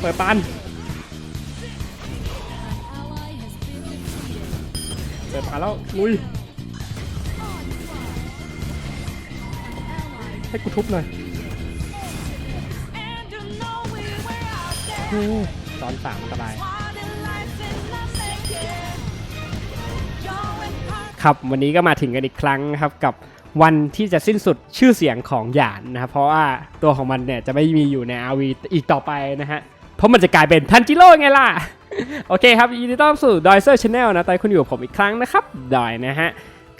เปิดปันเปิดปันแล้วลุย ให้กูทุบหน่อยโอ้ตอนสามอันตราย ครับวันนี้ก็มาถึงกันอีกครั้งครับกับวันที่จะสิ้นสุดชื่อเสียงของหยานนะครับเพราะว่าตัวของมันเนี่ยจะไม่มีอยู่ใน RV อีกต่อไปนะฮะ เพราะมันจะกลายเป็นทันจิโร่ไงล่ะ โอเคครับยินดีต้อนรับสู่ดอยเซอร์ชาแนลนะตอนคุณอยู่กับผมอีกครั้งนะครับดอยนะฮะ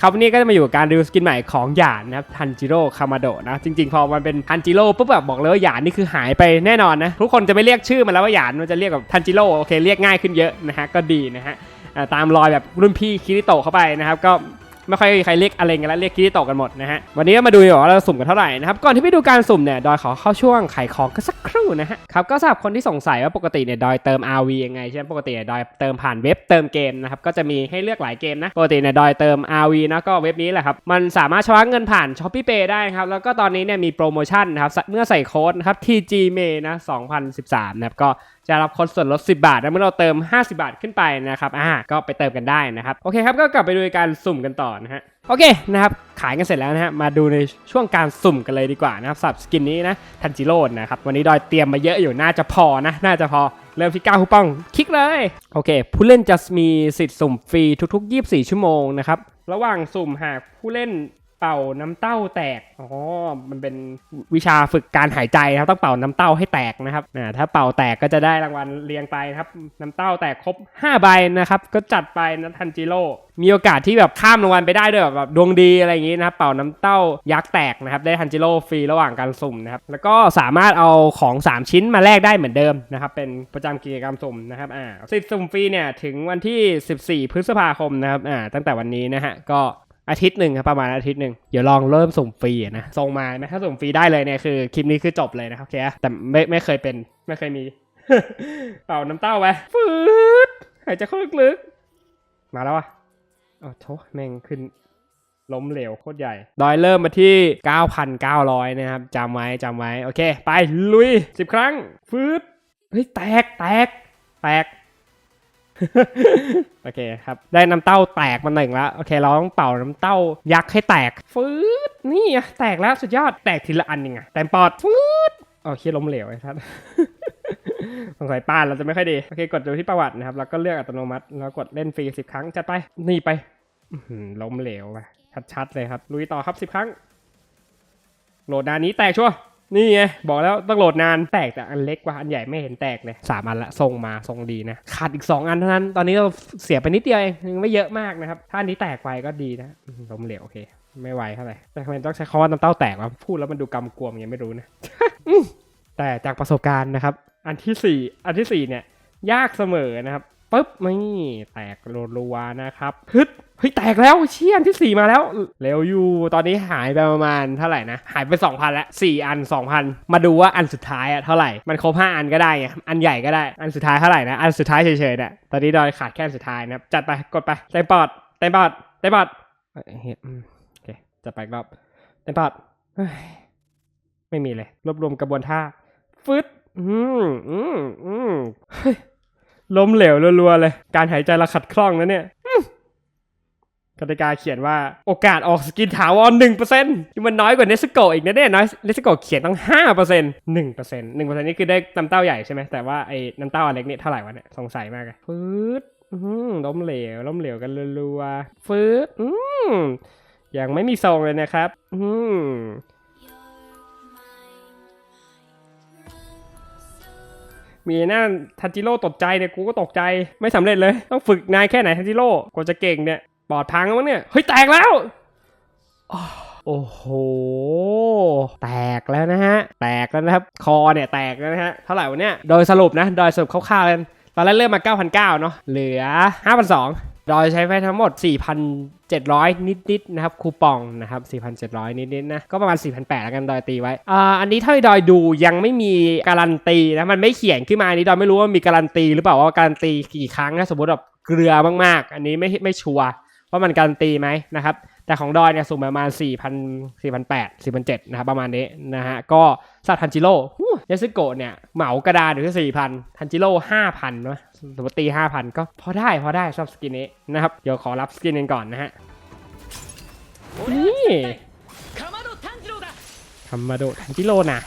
ครับวันนี้ก็จะมาอยู่กับการรีวิวสกินใหม่ของหยานนะครับทันจิโร่คามาโดะนะ จริงๆ พอมันเป็นทันจิโร่ปุ๊บแบบบอกเลยว่าหยานนี่คือหายไปแน่นอนนะ ทุกคนจะไม่เรียกชื่อมันแล้วว่าหยานมันจะเรียกแบบทันจิโร่โอเคเรียกง่ายขึ้นเยอะนะฮะก็ดีนะฮะตามรอยแบบรุ่นพี่คิริโตะเข้าไปนะครับก็ ไม่ค่อยมีใครเรียกอะไรกันแล้วเรียกคิริโตะกันหมดนะฮะวันนี้มาดูดีกว่าว่าเราสุ่มกันเท่าไหร่นะครับก่อนที่ไปดูการสุ่มเนี่ยดอยขอเข้าช่วงขายของกันสักครู่นะฮะครับก็สำหรับคนที่สงสัยว่าปกติเนี่ยดอยเติม RV ยังไงใช่ไหมปกติเนี่ยดอยเติมผ่านเว็บเติมเกมนะครับก็จะมีให้เลือกหลายเกมนะปกติเนี่ยดอยเติม RV นะก็เว็บนี้แหละครับมันสามารถชำระเงินผ่าน s h o p e e Pay ได้ครับแล้วก็ตอนนี้เนี่ยมีโปรโมชั่นนะครับเมื่อใส่โค้ดนะครับ TG May นะ2013นะครับก็ จะรับคนส่วนลด 10 บาทนะเมื่อเราเติม 50 บาทขึ้นไปนะครับอ่าก็ไปเติมกันได้นะครับ โอเคครับ ก็กลับไปดูการสุ่มกันต่อนะฮะ โอเคนะครับ ขายกันเสร็จแล้วนะฮะ มาดูในช่วงการสุ่มกันเลยดีกว่านะครับสับสกินนี้นะ ทันจิโร่นะครับ วันนี้ดอยเตรียมมาเยอะอยู่ น่าจะพอนะ น่าจะพอ เริ่มที่9คูปอง คลิกเลย โอเค ผู้เล่นจะมีสิทธิ์สุ่มฟรีทุก ๆ 24 ชั่วโมงนะครับ ระหว่างสุ่มหากผู้เล่น เป่าน้ำเต้าแตก อ๋อ มันเป็นวิชาฝึกการหายใจนะครับ ต้องเป่าน้ำเต้าให้แตกนะครับอ่าถ้าเป่าแตกก็จะได้รางวัลเรียงไปครับ น้ำเต้าแตกครบ5ใบนะครับ ก็จัดไปนะทันจิโร่ มีโอกาสที่แบบข้ามรางวัลไปได้ด้วยแบบดวงดีอะไรอย่างงี้นะครับ เป่าน้ำเต้ายักษ์แตกนะครับ ได้ทันจิโร่ฟรีระหว่างการสุ่มนะครับ แล้วก็สามารถเอาของ 3 ชิ้นมาแลกได้เหมือนเดิมนะครับ เป็นประจำกิจกรรมสุ่มนะครับ อ่าสิทธิ์สุ่มฟรีเนี่ย ถึงวันที่ 14 พฤษภาคมนะครับ อ่า ตั้งแต่วันนี้นะฮะ ก็ อาทิตย์หนึ่งครับประมาณอาทิตย์หนึ่งเดี๋ยวลองเริ่มส่งฟรีนะส่งมานะถ้าส่งฟรีได้เลยเนี่ยคือคลิปนี้คือจบเลยนะครับโอเคแต่ไม่ไม่เคยเป็นไม่เคยมีเป่าน้ำเต้าไปฟืดหายใจเข้าลึกๆมาแล้วอะโอ้โถแม่งขึ้นล้มเหลวโคตรใหญ่ ดอยเริ่มมาที่ 9,900 นะครับจำไว้จำไว้ โอเค ไปลุย 10 ครั้ง ฟืดเฮ้ย แตก แตก แตก โอเคครับ ได้น้ำเต้าแตกมาหนึ่งแล้วโอเค เราต้องเป่าน้ำเต้ายักษ์ให้แตกฟืดนี่อะแตกแล้วสุดยอดแตกทีละอันยังไงแต่ปอดฟืดโอเคล้มเหลวไอ้ท่านสงสัยป้านเราจะไม่ค่อยดี โอเค กดดูที่ประวัตินะครับ แล้วก็เลือกอัตโนมัติ แล้วกดเล่นฟรีสิบครั้ง จัดไป นี่ไปล้มเหลวไปชัดๆเลยครับ ลุยต่อครับสิบครั้ง โหลดนานนี้แตกชัวร์ นี่ไงบอกแล้วต้องโหลดนานแตกแต่อันเล็กกว่าอันใหญ่ไม่เห็นแตกเลยสามอันละทรงมาทรงดีนะขาดอีก 2 อันเท่านั้น ตอนนี้เราเสียไปนิดเดียวเองยังไม่เยอะมากนะครับ ถ้าอันนี้แตกไปก็ดีนะล้มเหลวโอเค ไม่ไหวเท่าไหร่แต่ทำไมต้องใช้คำว่าน้ำเต้าแตกวะพูดแล้วมันดูกำกวมยังไม่รู้นะแต่จากประสบการณ์นะครับ อันที่สี่อันที่สี่เนี่ย ยากเสมอนะครับปุ๊บนี่แตกรัวๆนะครับฮึด เฮ้ยแตกแล้วเชี่ยอันที่สี่มาแล้ว เร็วอยู่ ตอนนี้หายไปประมาณเท่าไหร่นะ หายไป 2,000แล้ว4อัน 2,000 มาดูว่าอันสุดท้ายอะเท่าไหร่ มันครบ5อันก็ได้ไง อันใหญ่ก็ได้ อันสุดท้ายเท่าไหร่นะ อันสุดท้ายเฉยๆเนี่ยตอนนี้ดอยขาดแค่อันสุดท้ายนะจัดไป กดไป เต็มปอด เต็มปอด เต็มปอดเฮ้ยโอเค จัดไปรอบ เต็มปอด ไม่มีเลย รวบรวมกระบวนท่า ฟึดอืมอืมอืมเฮ้ยล้มเหลวรัวๆเลย การหายใจเราขัดคล่องนะเนี่ย กติกาเขียนว่าโอกาสออกสกินถาวรหนึ่งเปอร์เซ็นต์ที่มันน้อยกว่าเนสโกอีกนะเนี่ยน้อยเนสโกเขียนต้องห้าเปอร์เซ็นต์หนึ่งเปอร์เซ็นต์หนึ่งเปอร์เซ็นต์นี่คือได้น้ำเต้าใหญ่ใช่ไหมแต่ว่าไอ้น้ำเต้าอันเล็กเนี่ยเท่าไหร่วะเนี่ยสงสัยมากเลยฟืดอืมล้มเหลวล้มเหลวกันรัวๆฟืดอืมยังไม่มีทรงเลยนะครับ อืมมีหน้าทันจิโร่ตกใจเนี่ยกูก็ตกใจไม่สำเร็จเลย ต้องฝึกนายแค่ไหนทันจิโร่กว่าจะเก่งเนี่ย ปอดพังแล้วมั้งเนี่ย เฮ้ย แตกแล้ว โอ้โห แตกแล้วนะฮะ แตกแล้วนะครับ คอเนี่ยแตกแล้วนะฮะ เท่าไหร่วะเนี่ยโดยสรุปนะ โดยสรุปคร่าวๆกันตอนแรกเริ่มมา 9,900 เนาะ เหลือ 5,200 โดยใช้ไปทั้งหมด 4,700 นิดๆ นะครับ คูปองนะครับ 4,700 นิดๆ นะ ก็ประมาณ 4,800 แล้วกัน ดอยตีไว้ อ่า อันนี้เท่าที่ดอยดูยังไม่มีการันตีนะ มันไม่เขียนขึ้นมา อันนี้ดอยไม่รู้ว่ามีการันตีหรือเปล่าว่าการันตีกี่ครั้งนะ สมมติแบบเกลือมากๆ อันนี้ไม่ไม่ชัวร์ ว่ามันการันตีไหมนะครับ แต่ของดอยเนี่ยสูงประมาณ 4 0 0 0 4 8 0 0 7นะครับประมาณนี้นะฮะก็ซาทันจิโร่เนสโกะเนี่ยเหมากระดานอยู่ที่ 4,000 ทันจิโร่5,000นะสมมติตี 5,000 ก็พอได้พอได้ชอบสกินนี้นะครับ เดี๋ยวขอรับสกินกันก่อนนะฮะนี่คามาโดทันจิโร่นะ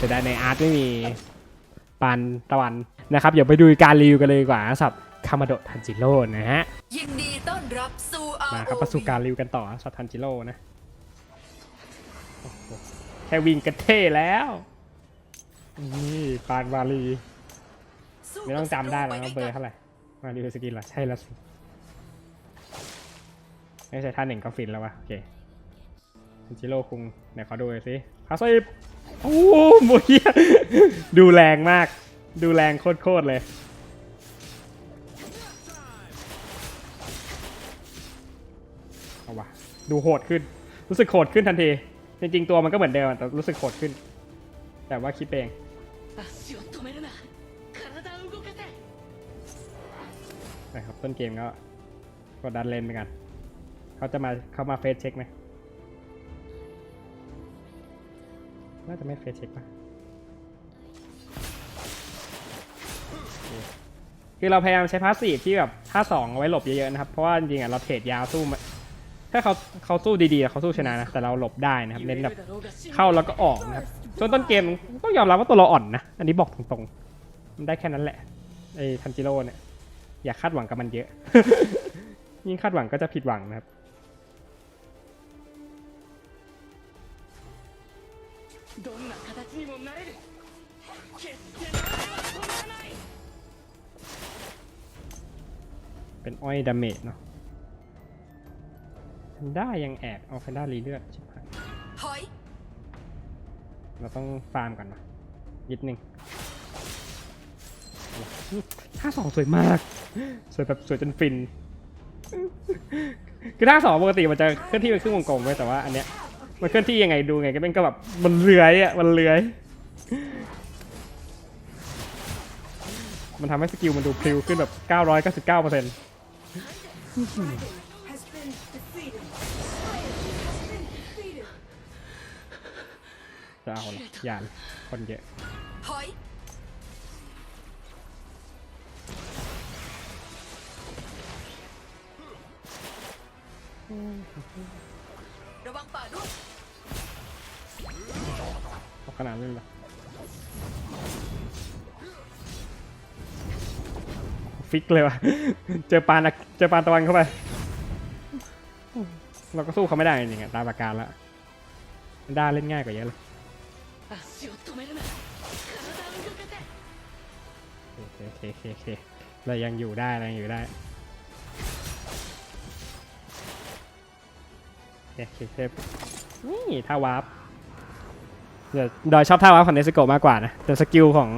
จะได้ในอาร์ตไม่มีปันตะวันนะครับเดี๋ยวไปดูการรีวิวกันเลยดีกว่าสับ คามาโดะทันจิโร่นะฮะ ยินดีต้อนรับสู่ ROV มาครับประสบการรีวิวกันต่อสำหรับทันจิโร่นะโอ้โหแค่วิ่งก็เท่แล้ว นี่ปานวาลี สู้ไม่ต้องจำได้แล้วปว่าวยเบอร์กันเท่าไหร่ มารีวิวสกินเหรอ ใช่แล้วสิไม่ใช่ท่าหนึ่งก็ฟินแล้ววะโอเคทันจิโร่คุงไหนขอดูหน่อยสิคาโซอิโอ้โหโมเฮียดูแรงมาก ดูแรงโคตรๆเลย ดูโหดขึ้น รู้สึกโหดขึ้นทันที จริงๆตัวมันก็เหมือนเดิมแต่รู้สึกโหดขึ้น แต่ว่าคิดเองนะครับต้นเกมก็กดดันเลนไปกันเขาจะมาเขามาเฟซเช็คไหมน่าจะไม่เฟซเช็คป่ะคือเราพยายามใช้พาสซีฟที่แบบท่าสองเอาไว้หลบเยอะๆนะครับ เพราะว่าจริงๆเราเทรดยาวสู้ ถ้าเขาเขาสู้ดีๆเขาสู้ชนะนะแต่เราหลบได้นะครับเน้นแบบเข้าแล้วก็ออกนะครับจนต้นเกมต้องยอมรับว่าตัวเราอ่อนนะอันนี้บอกตรงๆมันได้แค่นั้นแหละไอ้ทันจิโร่เนี่ยอย่าคาดหวังกับมันเยอะ ยิ่งคาดหวังก็จะผิดหวังนะครับเป็นอ้อยดาเมจเนาะ แพนด้ายังแอบเอาแพนด้ารีเลือดชิบหายถอยเราต้องฟาร์มก่อนนะนิดนึงท่าสองสวยมาก สวยแบบสวยจนฟิน คือท่าสองปกติมันจะเคลื่อนที่เป็นครึ่งวงกลมไว้ยแต่ว่าอันเนี้ยมันเคลื่อนที่ยังไงดูไงก็เป็นก็แบบมันเลื้อยอะมันเลื้อย มันทำให้สกิลมันดูพริ้วขึ้นแบบ 999เปอร์เซ็นต์ จะเอาละยานคนเยอะถอยระวังป่าด้วยเอาขนาดนั้นเลยเหรอฟิกเลยว่ะเจอปานอะเจอปานตะวันเข้าไป เราก็สู้เขาไม่ได้จริงๆอะตามประการแล้วด้าเล่นง่ายกว่าเยอะเลย 足を止めるな体を動かせ โอเคโอเคโอเคโอเคเรายังอยู่ได้เรายังอยู่ได้โอเคโอเคโอเคนี่ท่าวาร์ปเดี๋ยวดอยชอบท่าวาร์ปของเนสโกะมากกว่านะ แต่สกิลของ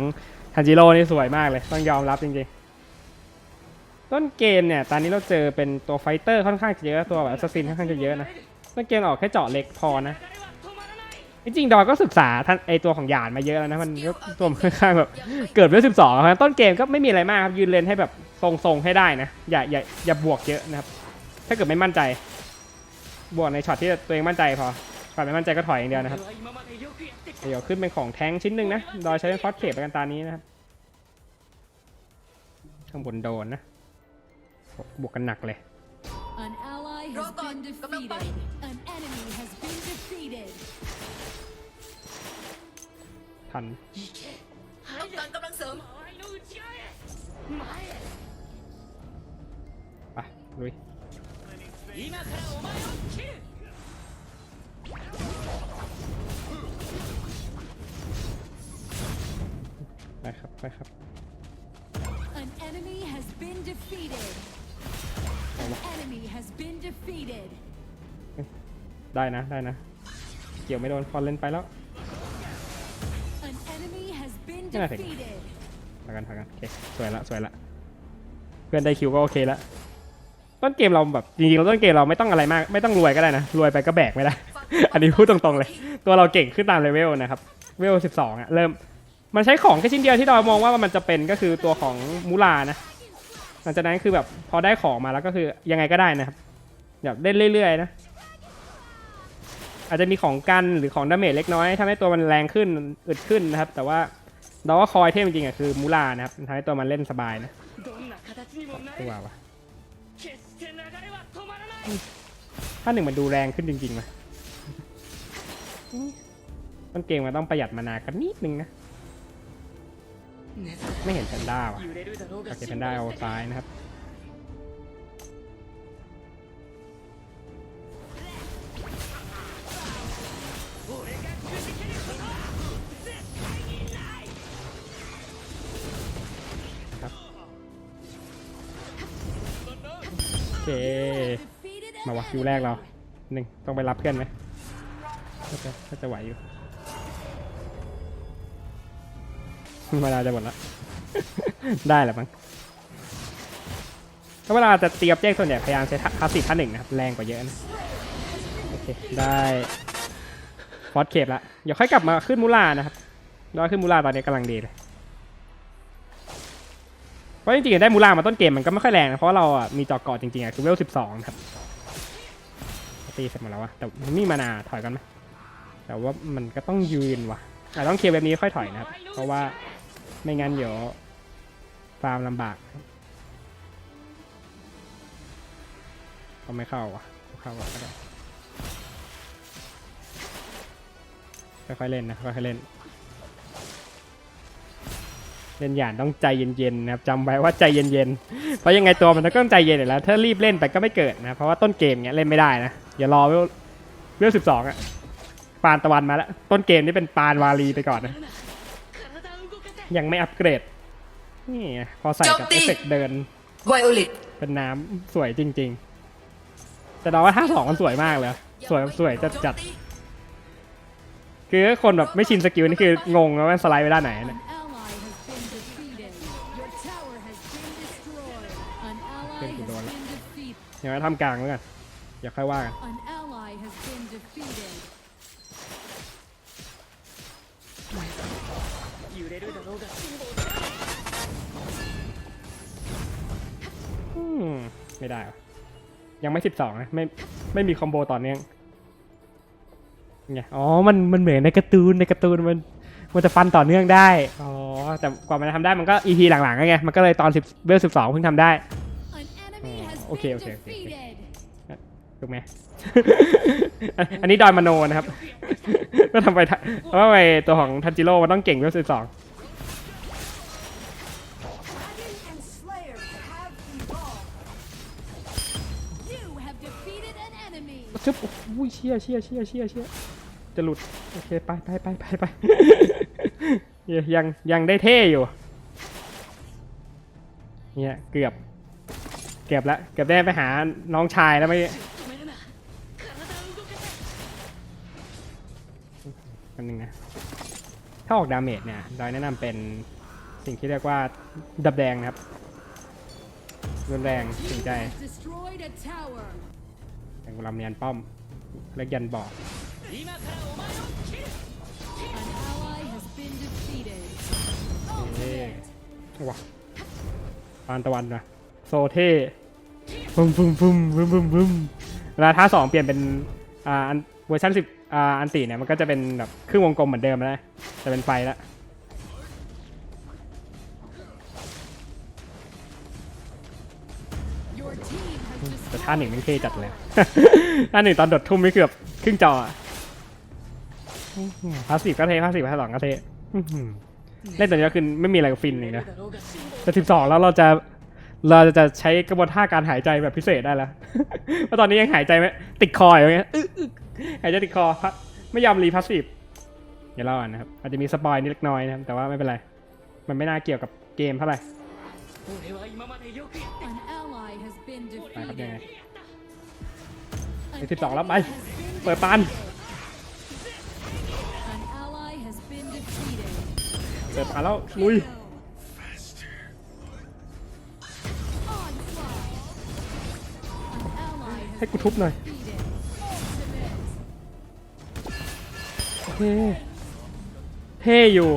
ทันจิโร่นี่สวยมากเลย ต้องยอมรับจริงๆ ต้นเกมเนี่ย ตอนนี้เราเจอเป็นตัวไฟเตอร์ค่อนข้างจะเยอะ ตัวแบบแอสซัสซินค่อนข้างจะเยอะนะ ต้นเกมออกแค่เจาะเล็กพอนะ 流れは止まらない จริงดอยก็ศึกษาท่านไอตัวของหยานมาเยอะแล้วนะมันก็รวมค่อนข้างแบบเกิดเวลสิบสองครับต้นเกมก็ไม่มีอะไรมากครับยืนเลนให้แบบทรงๆให้ได้นะอย่าอย่าอย่าบวกเยอะนะครับ ถ้าเกิดไม่มั่นใจ บวกในช็อตที่ตัวเองมั่นใจพอถ้าไม่มั่นใจก็ถอยอย่างเดียวนะครับเดี๋ยวขึ้นเป็นของแทงชิ้นหนึ่งนะดอยใช้เป็นฟอสเคปกันตานี้นะครับข้างบนโดนนะบวกกันหนักเลย ทันต้องการกำลังเสริมไปลุยไปครับไปครับ An enemy has been defeated. An enemy has been defeated. ได้นะได้นะ เกี่ยวไม่โดนฟอนเล่นไปแล้ว has been Yeah, I think- defeated. พากันพากันโอเคสวยละสวยละเพื่อนได้คิวก็โอเคละต้นเกมเราแบบจริงๆเราต้นเกมเราไม่ต้องอะไรมาก ไม่ต้องรวยก็ได้นะรวยไปก็แบกไม่ได้ อันนี้พูดตรงๆเลย ตัวเราเก่งขึ้นตามเลเวลนะครับเวล12องอะเริ่มมันใช้ของแค่ชิ้นเดียวที่เรามองว่ามันจะเป็นก็คือตัวของมูลานะหลังจากนั้นคือแบบพอได้ของมาแล้วก็คือยังไงก็ได้นะครับแบบเล่นเรื่อยๆนะอาจจะมีของกันหรือของดาเมจเล็กน้อยทำให้ตัวมันแรงขึ้นอึดขึ้นนะครับ แต่ว่า ดอกว่าคอยเทพจริงๆอะคือมูลานะครับทำให้ตัวมันเล่นสบายนะตัววะถ้าหนึ่งมันดูแรงขึ้นจริงๆนะต้นเกมมันต้องประหยัดมานากันนิดนึงนะ ไม่เห็นแพนด้าว่ะโอเคแพนด้าเอาซ้ายนะครับ คิวแรกเราหนึ่งต้องไปรับเพื่อนไหมก็จะก็จะไหวอยู่เวลาจะหมดละ ได้แหละมั้งถ้าเวลาจะเตรียมแจ้งส่วนใหญ่พยายามใช้พาสซีฟท่าหนึ่งนะครับ แรงกว่าเยอะนะโอเค ได้ฟอสเคปละเดี๋ยวค่อยกลับมาขึ้นมูลานะครับรอขึ้นมูลาตอนนี้กำลังดีเลยเพราะจริงๆได้มูลามาต้นเกมมันก็ไม่ค่อยแรงนะเพราะเราอะมีจอกเกาะจริงๆอะคือเวลสิบสองครับ ตีเสร็จหมดแล้ววะแต่มันมีมานาถอยกันไหมแต่ว่ามันก็ต้องยืนว่ะอาจต้องเคลียร์แบบนี้ค่อยถอยนะครับ เพราะว่าไม่งั้นเดี๋ยวฟาร์มลำบากครับก็ไม่เข้าว่ะเข้าว่ะก็ได้ค่อยๆเล่นนะค่อยๆเล่นเล่นหยานต้องใจเย็นๆนะครับจำไว้ว่าใจเย็นๆเพราะยังไงตัวมันต้องใจเย็นอยู่แล้วถ้ารีบเล่นไปก็ไม่เกิดนะเพราะว่าต้นเกมเนี้ยเล่นไม่ได้นะ อย่ารอเวลเวลสิบสองอะปานตะวันมาแล้ว ต้นเกมนี่เป็นปานวาลีไปก่อนนะ ยังไม่อัปเกรด นี่พอใส่กับเอฟเฟกเดินไวโอลิตเป็นน้ำสวยจริง ๆ แต่ดอว่าท่าสองมันสวยมากเลย สวยสวยจัดจัดคือคนแบบไม่ชินสกิลนี่คืองงว่าสไลด์ไปด้านไหนเนี่ยเป็นกี่โดนละอย่างนั้ทำกลางแล้วกัน ดี๋ยวค่อยว่ากันไม่ได้ยังไม่สิบสองนะไม่ไม่มีคอมโบต่อเนื่องไงอ๋อมันมันเหมือนในการ์ตูนในการ์ตูนมันมันจะฟันต่อเนื่องได้อ๋อแต่กว่ามันจะทำได้มันก็อีพีหลังๆไงมันก็เลยตอนสิบเวลสิบสองเพิ่งทำได้โอเคโอเ has been okay, ถูกไหม อันนี้ดอยมโนนะครับ ก็ทำไปทะเพราะว่าไปตัวของทันจิโร่มันต้องเก่งเวลสิบสองจึ๊บโอ้โหเชี่ยเชี่ยเชี่ยเชี่ยเชี่ยจะหลุด โอเค ไปไปไปไปไปยังยังได้เท่อยู่ เนี่ย เกือบ เกือบแล้วเกือบได้ไปหาน้องชายแล้วไม่ นิดนึงนะ ถ้าออกดาเมจเนี่ยดอยแนะนำเป็นสิ่งที่เรียกว่าดับแดงนะครับรุนแรงถึงใจแข่งกลามเนียนป้อมแล็กยันบอกเท่ว้าปานตะวันนะโซเท่ฟึมฟึมฟึมฟึมฟึมฟึมเวลาท่าสองเปลี่ยนเป็นอ่าเวอร์ชันสิบ อ่าอันตีเนี่ยมันก็จะเป็นแบบครึ่งวงกลมเหมือนเดิมนะจะเป็นไฟละแต่ท่านหนึ่งไม่เท่จัดเลย ท่านหนึ่งตอนดดทุ่มไม่เกือบครึ่งจอพาสีก็เทพาสีพาสองก็เทเล่นตัวนี้ก็คือไม่มีอะไรกับฟินเลยนะแต่สิบสองแล้วเราจะเราจะใช้กระบวนท่าการหายใจแบบพิเศษได้แล้วเพราะตอนนี้ยังหายใจไม่ติดคออย่างเงี้ย หายใจติดคอไม่ยอมรีพาสซีฟอย่าเล่าอะนะครับอาจจะมีสปอยนิดเล็กน้อยนะครับแต่ว่าไม่เป็นไร มันไม่น่าเกี่ยวกับเกมเท่าไหร่ไปครับยังไงสิบสองแล้วไป เปิดปานเปิดปานแล้วลุยให้กูทุบหน่อย เท่เท่อยู่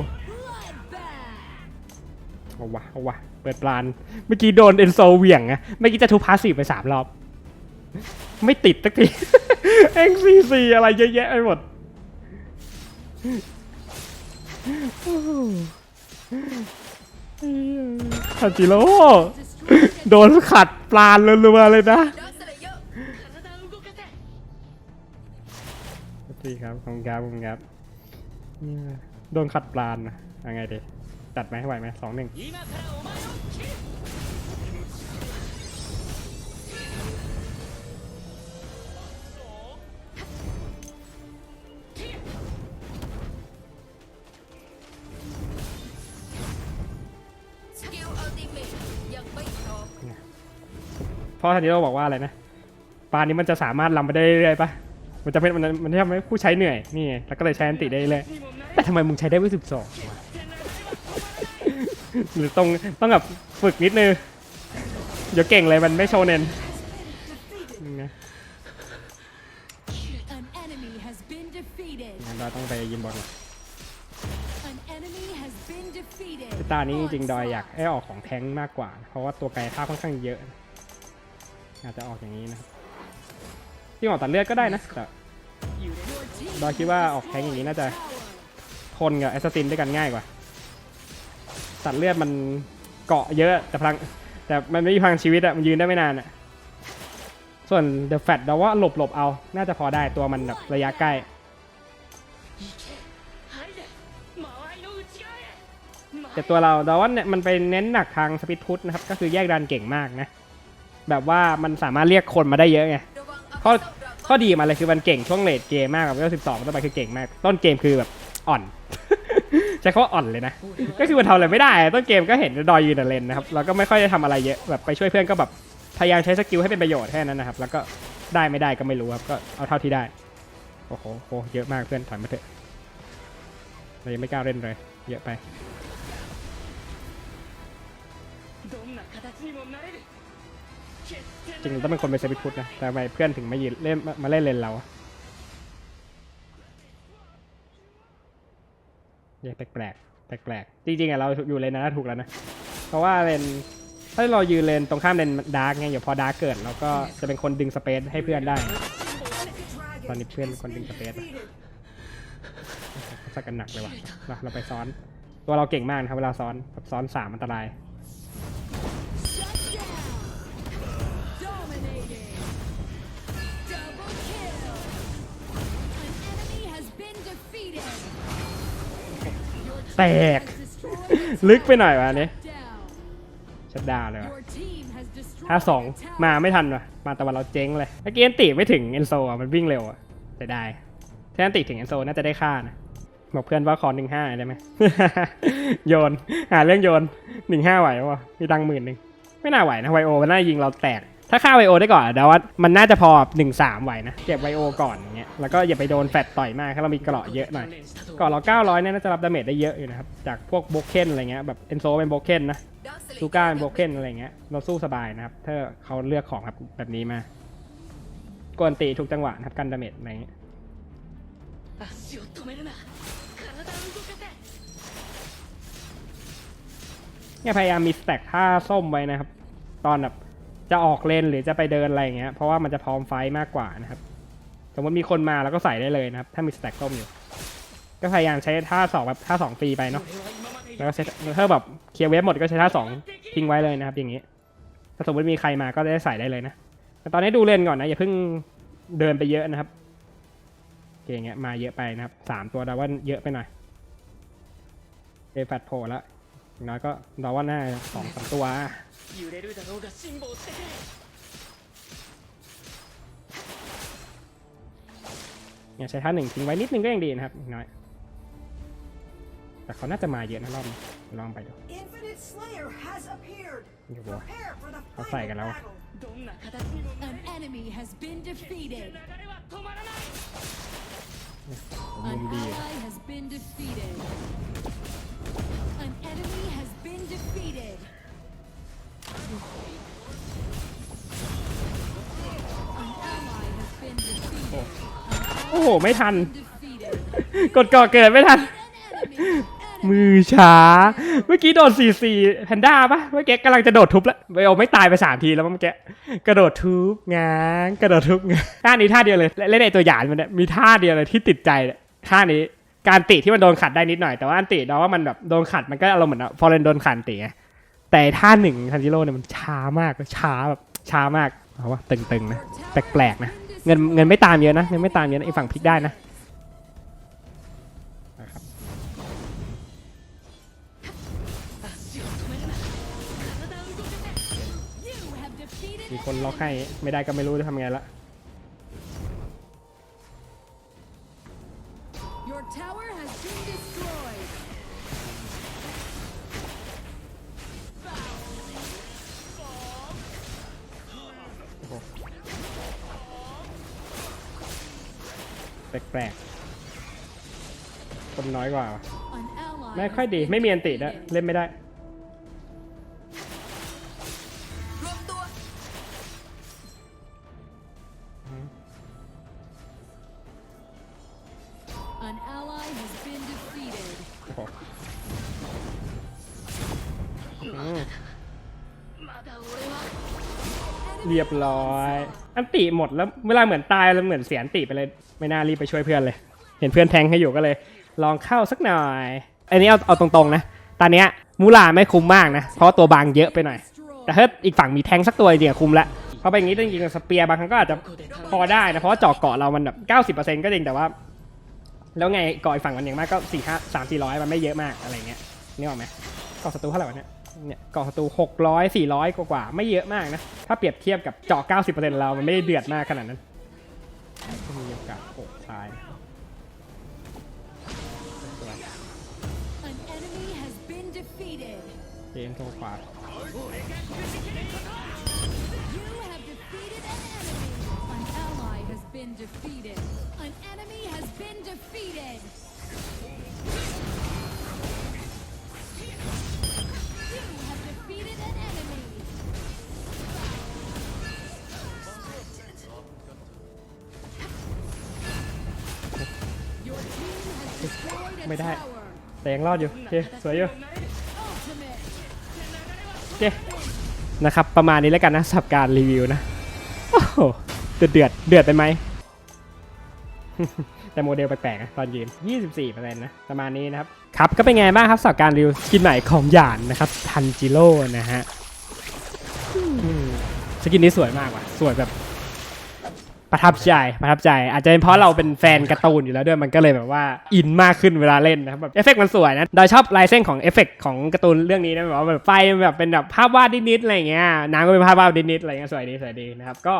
เอาวะเอาวะเปิดปลาน เมื่อกี้โดนเอนโซเหวี่ยงอะเมื่อกี้จะทูพาสซีฟไปสามรอบ ไม่ติดสักทีเอ็งซีซีอะไรเยอะแยะไปหมดทันจิโร่โดนขัดปลานรัวๆเลยนะีครับขอบคุณครับขอบคุณครับโดนขัดปลานนะยังไงดีจัดไหมไหวไหมสองหนึ่งเพราะทันทีเราบอกว่าอะไรนะปลานี้มันจะสามารถลำไปได้เรื่อยๆปะ มันจะเป็นมันมันทำให้ผู้ใช้เหนื่อยนี่แล้วก็เลยใช้อันติได้เลย แต่ทำไมมึงใช้ได้ไม่สิบสองหรือต้องต้องแบบฝึกนิดนึงเดี๋ยวเก่งเลยมันไม่โชว์เน้นนะงั้นเราต้องไปยิมบอลตานี้จริงดอยอยากให้ออกของแท้งมากกว่า เพราะว่าตัวไกลท่าค่อนข้างเยอะ อาจจะออกอย่างนี้นะครับ ที่หมอตัดเลือดก็ได้นะแต่ดอยคิดว่าออกแทงอย่างนี้น่าจะทนกับแอสซินด้วยกันง่ายกว่า ตัดเลือดมันเกาะเยอะแต่พลังแต่มันไม่มีพลังชีวิตอะมันยืนได้ไม่นานอะส่วนเดอะแฟตเราว่าหลบหลบเอา น่าจะพอได้ตัวมันแบบระยะใกล้แต่ตัวเราดาวันเนี่ยมันไปเน้นหนักทางสปิทพุสนะครับ ก็คือแยกดันเก่งมากนะ แบบว่ามันสามารถเรียกคนมาได้เยอะไง ข้อข้อดีมันเลยคือมันเก่งช่วงเลดเกมมากกับเวลสิบสองต้นไปคือเก่งมาก ต้นเกมคือแบบอ่อน ใช้คำว่าอ่อนเลยนะ ก็คือมันทำอะไรไม่ได้ ต้นเกมก็เห็นดอยยืนเลนนะครับเราก็ไม่ค่อยได้ทำอะไรเยอะแบบไปช่วยเพื่อนก็แบบพยายามใช้สกิลให้เป็นประโยชน์แค่นั้นนะครับ แล้วก็ได้ไม่ได้ก็ไม่รู้ครับก็เอาเท่าที่ได้โอ้โหโหเยอะมากเพื่อนถอยมาเถอะเรายังไม่กล้าเล่นเลย เยอะไป จริงๆต้องเป็นคนเป็นเซฟิพุทธนะแต่ทำไมเพื่อนถึงมายืนเล่นมาเล่นเลนเราเนี่ยแปลกๆแปลกๆจริงๆอะเราอยู่เลนนั้นถูกแล้วนะ เพราะว่าเลนถ้าเรายืนเลนตรงข้ามเลนดาร์กไงเดี๋ยวพอดาร์กเกิดเราก็จะเป็นคนดึงสเปซให้เพื่อนได้ ตอนนี้เพื่อนคนดึงสเปซสักกันหนักเลยว่ะเราเราไปซ้อน ตัวเราเก่งมากนะครับเวลาซ้อนซ้อนสามอันตราย แตก ลึกไปหน่อยวะอันนี้ down. ชัดดาวเลยวะถ้าสองมาไม่ทันวะมาแต่วันเราเจ๊งเลยเมื่อกี้อันติไม่ถึงเอนโซอะมันวิ่งเร็วอะแต่ได้ถ้าอันติถึงเอนโซน่าจะได้ค่านะบอกเพื่อนว่าขอหนึ่งห้าได้ไหมโยนหาเรื่องโยนหนึ่งห้าไหวปะมีตังหมื่นหนึ่งไม่น่าไหวนะไวโอมันน่ายิงเราแตก ถ้าฆ่าไบโอได้ก่อนเดาว่ามันน่าจะพอหนึ่งสามไหวนะ เก็บไบโอก่อนอย่างเงี้ยแล้วก็อย่าไปโดนแฟดต่อยมากถ้าเรามีกราะเยอะหน่อยก่อนเราเก้าร้อยเนี่ยน่าจะรับดาเมจได้เยอะอยู่นะครับจากพวกโบเคนอะไรเงี้ยแบบเอนโซเป็นโบเคนนะซูก้าเป็นโบเคนอะไรเงี้ยเราสู้สบายนะครับถ้าเขาเลือกของแบบแบบนี้มากวนตีทุกจังหวะนะครับกันดาเมจอะไรเงี้ยเนี่ยพยายามมีสแต็กท่าส้มไว้นะครับ ตอนแบบ จะออกเลนหรือจะไปเดินอะไรเงี้ยเพราะว่ามันจะพร้อมไฟมากกว่านะครับสมมติมีคนมาแล้วก็ใส่ได้เลยนะครับ ถ้ามีสแต็กต้มอยู่ ก็พยายามใช้ท่าสองแบบท่าสองฟรีไปเนาะแล้วก็ถ้าแบบเคลียร์เวฟหมดก็ใช้ท่าสองทิ้งไว้เลยนะครับ อย่างนี้ถ้าสมมติมีใครมาก็ได้ใส่ได้เลยนะแต่ตอนนี้ดูเลนก่อนนะอย่าเพิ่งเดินไปเยอะนะครับอย่างเงี้ยมาเยอะไปนะครับสามตัวดาวน์เยอะไปหน่อยเอฟัดโผล่ละน้อยก็ดาวันหน้าสองสามตัว 揺れるだろうが辛抱してくれ เนี่ยใช้ท่าหนึ่งทิ้งไว้นิดนึงก็ยังดีนะครับอย่างน้อย แต่เขาน่าจะมาเยอะนะรอบนี้ลองไปดู Infinite Slayer has appeared อยู่บัว Prepare for the เขาใส่กันแล้ว final battle どんな形にもな An れる enemy has been 流 defeated. れは止まらない มุ An มดีอยู่ ally has been defeated. An enemy has been defeated. โอ้โห ไม่ทัน กดก่อเกิดไม่ทัน มือช้า เมื่อกี้โดนสี่สี่แพนด้าปะเมื่อกี้กำลังจะโดดทุบแล้วเบลไม่ตายไปสามทีแล้วมั้งเมื่อกี้กระโดดทุบง้างกระโดดทุบง้างท่านี้ท่าเดียวเลย เล่นในตัวอย่างมันเนี่ยมีท่าเดียวเลยที่ติดใจเนี่ยท่านี้การติที่มันโดนขัดได้นิดหน่อยแต่ว่าอันติเราว่ามันแบบโดนขัดมันก็อารมณ์เหมือนฟอร์เรนโดนขัดอันติไง แต่ท่าหนึ่งทันจิโร่เนี่ยมันช้ามากช้าแบบช้ามากเอาว่าตึงๆนะแปลกๆนะเงินเงินไม่ตามเยอะนะเงินไม่ตามเยอะนะไอฝั่งพลิกได้นะมีคนล็อกให้ไม่ได้ก็ไม่รู้จะทำไงละ Your tower แปลกๆ คนน้อยกว่า ไม่ค่อยดี ไม่มีอันติด้วเล่นไม่ได้เรียบร้อย อันติหมดแล้วเวลาเหมือนตายแล้วเหมือนเสียอันติไปเลย ไม่น่ารีบไปช่วยเพื่อนเลย เห็นเพื่อนแทงให้อยู่ก็เลย ลองเข้าสักหน่อย อันนี้เอาเอาตรงๆนะตอนเนี้ยมูลาไม่คุ้มมากนะ เพราะตัวบางเยอะไปหน่อย แต่ถ้าอีกฝั่งมีแทงสักตัวเดียวคุมละเพราะไปอย่างนี้จริงๆสเปียร์บางครั้งก็อาจจะพอได้นะเพราะว่าเจาะเกาะเรามันแบบเก้าสิบเปอร์เซ็นต์ก็จริงแต่ว่า แล้วไงเกาะอีกฝั่งมันอย่างมากก็สี่ห้าสามสี่ร้อยมันไม่เยอะมากอะไรเงี้ยนี่ออกไหมเกาะศัตรูเท่าไหร่วะเนี่ย เนี่ยเกาะศัตรูหกร้อยสี่ร้อยกว่าๆไม่เยอะมากนะ ถ้าเปรียบเทียบกับเจาะเก้าสิบเปอร์เซ็นต์เรา มันไม่ได้เดือดมากขนาดนั้นมีโอกาสโอ้ตาย An enemy has been defeated. เจนโทรขวา ไม่ได้ แต่ยังรอดอยู่โอเคสวยอยู่โอเคนะครับ ประมาณนี้แล้วกันนะสับการรีวิวนะโอ้โหเดือดเดือดเดือดไปไหมแต่โมเดลแปลกๆนะตอนยืน 24%นะประมาณนี้นะครับ ครับก็เป็นไงบ้างครับสำหรับการรีวิวสกินใหม่ของหยานนะครับทันจิโร่นะฮะสกินนี้สวยมากว่ะ สวยแบบ ประทับใจประทับใจ อาจจะเป็นเพราะเราเป็นแฟนการ์ตูนอยู่แล้วด้วยมันก็เลยแบบว่าอินมากขึ้นเวลาเล่นนะครับแบบเอฟเฟกต์มันสวยนะโดยชอบลายเส้นของเอฟเฟกต์ของการ์ตูนเรื่องนี้นะแบบว่าแบบไฟแบบเป็นแบบภาพวาดนิดๆอะไรเงี้ยน้ำก็เป็นภาพวาดนิดๆอะไรเงี้ยสวยดีสวยดีนะครับก็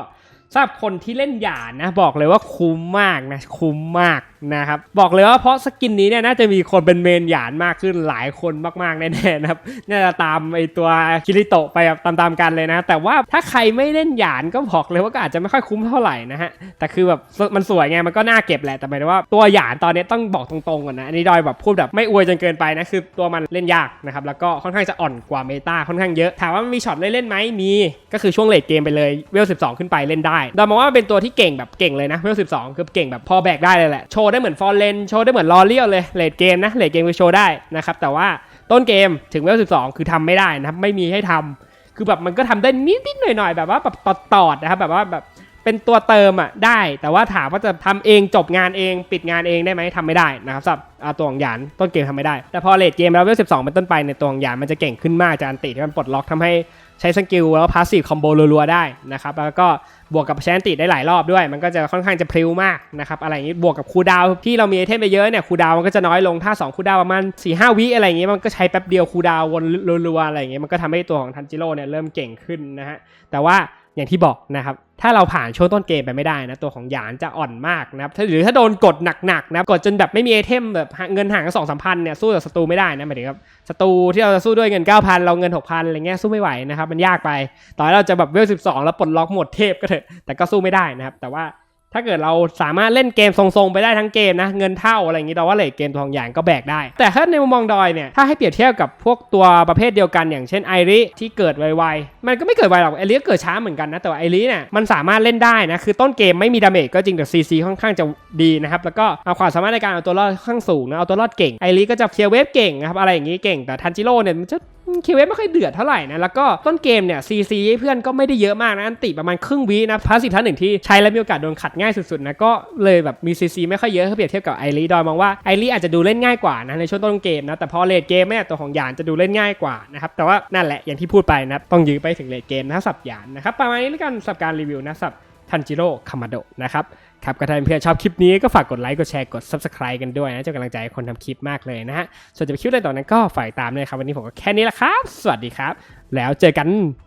สำหรับคนที่เล่นหยาดนะบอกเลยว่าคุ้มมากนะคุ้มมาก นะครับบอกเลยว่าเพราะสกินนี้เนี่ยน่าจะมีคนเป็นเมนหยาดมากขึ้นหลายคนมากๆแน่ๆนะครับน่าจะตามไอตัวคิริโตะไปตามๆกันเลยนะ แต่ว่าถ้าใครไม่เล่นหยาดก็บอกเลยว่าก็อาจจะไม่ค่อยคุ้มเท่าไหร่นะฮะแต่คือแบบมันสวยไงมันก็น่าเก็บแหละแต่หมายถึงว่าตัวหยานตอนนี้ต้องบอกตรงๆก่อนนะอันนี้ดอยแบบพูดแบบไม่อวยจนเกินไปนะคือตัวมันเล่นยากนะครับแล้วก็ค่อนข้างจะอ่อนกว่าเมตาค่อนข้างเยอะถามว่ามันมีช็อตเล่นๆไหมมีก็คือช่วงเลดเกมไปเลยเวล12 ขึ้นไปเล่นได้ดอยมองว่าเป็นตัวที่เก่งแบบเก่งเลยนะเวล12 คือเก่งแบบพอแบกได้เลยแหละโชวได้เหมือนฟอร์เรนโชว์ได้เหมือนลอเรียลเลยเลดเกมนะเลดเกมคือโชว์ได้นะครับแต่ว่าต้นเกมถึงเวล12 คือทำไม่ได้นะครับไม่มีให้ทำคือแบบมันก็ทำได้นิดๆหน่อยๆแบบว่าแบบตอดๆนะครับแบบว่าแบบ เป็นตัวเติมอะได้ แต่ว่าถามว่าจะทำเองจบงานเองปิดงานเองได้ไหมทำไม่ได้นะครับสำหรับตัวของหยานต้นเกมทำไม่ได้ แต่พอเลดเกมแล้วเวล12เป็นต้นไปในตัวของหยานมันจะเก่งขึ้นมากจากอันติที่มันปลดล็อกทำให้ใช้สกิลแล้วพาสซีฟคอมโบรัวๆได้นะครับแล้วก็บวกกับใช้อันติได้หลายรอบด้วย มันก็จะค่อนข้างจะพริ้วมากนะครับอะไรอย่างนี้บวกกับคูดาวที่เรามีไอเทมไปเยอะเนี่ยคูดาวมันก็จะน้อยลงถ้า2คูดาวประมาณ4 5วิอะไรอย่างงี้มันก็ใช้แป๊บเดียวคูดาววนรัวๆอะไรอย่างเงี้ยมันก็ทำให้ตัวของทันจิโร่เนี่ยเริ่มเก่งขึ้นนะฮะแต่ว่า อย่างที่บอกนะครับถ้าเราผ่านช่วงต้นเกมไปไม่ได้นะตัวของหยานจะอ่อนมากนะครับหรือถ้าโดนกดหนักๆนะครับกดจนแบบไม่มีไอเทมแบบเงินห่างสองสามพันเนี่ยสู้กับศัตรูไม่ได้นะหมายถึงครับศัตรูที่เราจะสู้ด้วยเงิน 9,000 เราเงิน 6,000อะไรเงี้ยสู้ไม่ไหวนะครับมันยากไป ต่อให้เราจะแบบเวล12แล้วปลดล็อกหมดเทพก็เถอะแต่ก็สู้ไม่ได้นะครับแต่ว่า ถ้าเกิดเราสามารถเล่นเกมทรงๆไปได้ทั้งเกมนะ เงินเท่าอะไรอย่างนี้เราว่าเลทเกมตัวของอย่างก็แบกได้ แต่ถ้าในมุมมองดอยเนี่ย ถ้าให้เปรียบเทียบกับพวกตัวประเภทเดียวกันอย่างเช่นไอริที่เกิดไวๆ มันก็ไม่เกิดไวหรอกไอริก็เกิดช้าเหมือนกันนะ แต่ว่าไอริเนี่ยมันสามารถเล่นได้นะ คือต้นเกมไม่มีดาเมจก็จริงแต่ซีซีค่อนข้างจะดีนะครับแล้วก็เอาความสามารถในการเอาตัวรอดค่อนข้างสูงนะเอาตัวรอดเก่งไอริก็จะเคลียร์เวฟเก่งนะครับอะไรอย่างนี้เก่งแต่ทันจิโร่เนี่ยมันจะ คิวเอฟไม่ค่อยเดือดเท่าไหร่นะ แล้วก็ต้นเกมเนี่ยซีซีเพื่อนก็ไม่ได้เยอะมากนะ อันติประมาณครึ่งวินะพาสซีฟท่านหนึ่งที่ใช้แล้วมีโอกาสโดนขัดง่ายสุดๆนะ ก็เลยแบบมีซีซีไม่ค่อยเยอะถ้าเปรียบเทียบกับไอรีดอยมองว่าไอรีอาจจะดูเล่นง่ายกว่านะในช่วงต้นเกมนะ แต่พอเลดเกมเนี่ยตัวของหยานจะดูเล่นง่ายกว่านะครับแต่ว่านั่นแหละอย่างที่พูดไปนะครับต้องยื้อไปถึงเลดเกมนะสับหยานนะครับประมาณนี้แล้วกันสับการรีวิวนะสับทันจิโร่คามาโดนะครับ ครับก็ถ้าเพื่อนๆชอบคลิปนี้ก็ฝากกดไลค์กดแชร์กด subscribe กันด้วยนะจะเป็นกำลังใจคนทำคลิปมากเลยนะฮะส่วนจะไปคลิปอะไรต่อนั้นก็ฝากตามเลยครับ วันนี้ผมก็แค่นี้ละครับ สวัสดีครับ แล้วเจอกัน